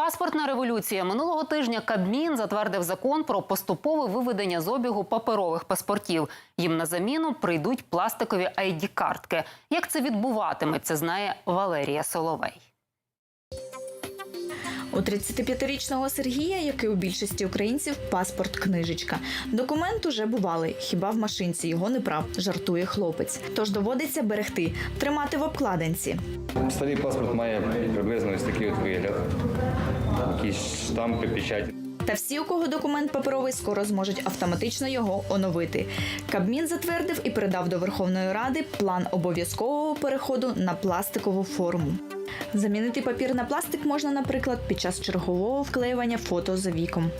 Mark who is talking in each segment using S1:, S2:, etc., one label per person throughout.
S1: Паспортна революція минулого тижня Кабмін затвердив закон про поступове виведення з обігу паперових паспортів. Їм на заміну прийдуть пластикові id картки Як це відбуватиметься, знає Валерія Соловей.
S2: У 35-річного Сергія, як і у більшості українців, паспорт книжечка. Документ уже бувалий, хіба в машинці його не прав, жартує хлопець. Тож доводиться берегти, тримати в обкладинці.
S3: Старий паспорт має приблизно ось такий от вигляд. Якісь штампи, печаті.
S2: Та всі, у кого документ паперовий, скоро зможуть автоматично його оновити. Кабмін затвердив і передав до Верховної Ради план обов'язкового переходу на пластикову форму. Замінити папір на пластик можна, наприклад, під час чергового вклеювання фото за віком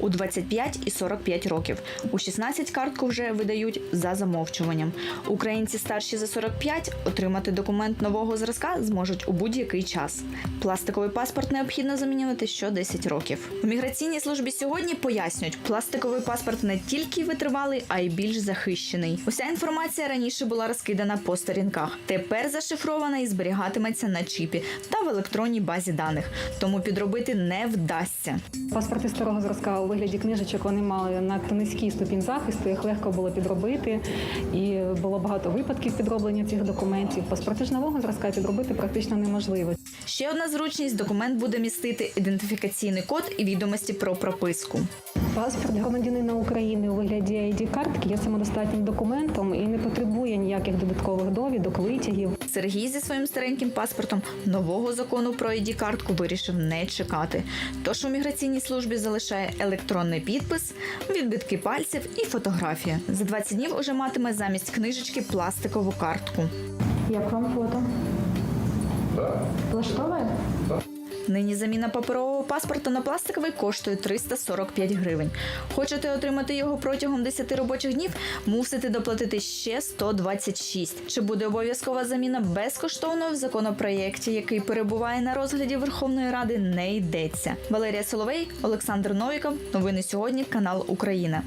S2: у 25 і 45 років. У 16 картку вже видають за замовчуванням. Українці старші за 45 отримати документ нового зразка зможуть у будь-який час. Пластиковий паспорт необхідно замінювати що 10 років. У міграційній службі сьогодні пояснюють, пластиковий паспорт не тільки витривалий, а й більш захищений. Уся інформація раніше була розкидана по сторінках. Тепер зашифрована і зберігатиметься на чіпі та в електронній базі даних. Тому підробити не вдасться.
S4: Паспорти старого зразка у вигляді книжечок вони мали надто низький ступінь захисту, їх легко було підробити, і було багато випадків підроблення цих документів. Паспорти ж нового зразка підробити практично неможливо.
S2: Ще одна зручність: документ буде містити ідентифікаційний код і відомості про прописку.
S4: Паспорт громадянина України у вигляді id картки є самодостатнім документом і не потребує ніяких додаткових довідок, витягів.
S2: Сергій зі своїм стареньким паспортом нового закону про id картку вирішив не чекати. Тож у міграційній службі залишає електронний підпис, відбитки пальців і фотографія. За 20 днів уже матиме замість книжечки пластикову картку.
S4: Як вам фото? Влаштовує?
S2: Нині заміна паперового паспорта на пластиковий коштує 345 гривень. Хочете отримати його протягом 10 робочих днів? Мусите доплатити ще 126. Чи буде обов'язкова заміна безкоштовно в законопроєкті, який перебуває на розгляді Верховної Ради, не йдеться. Валерія Соловей, Олександр Новіков. Новини сьогодні. Канал Україна.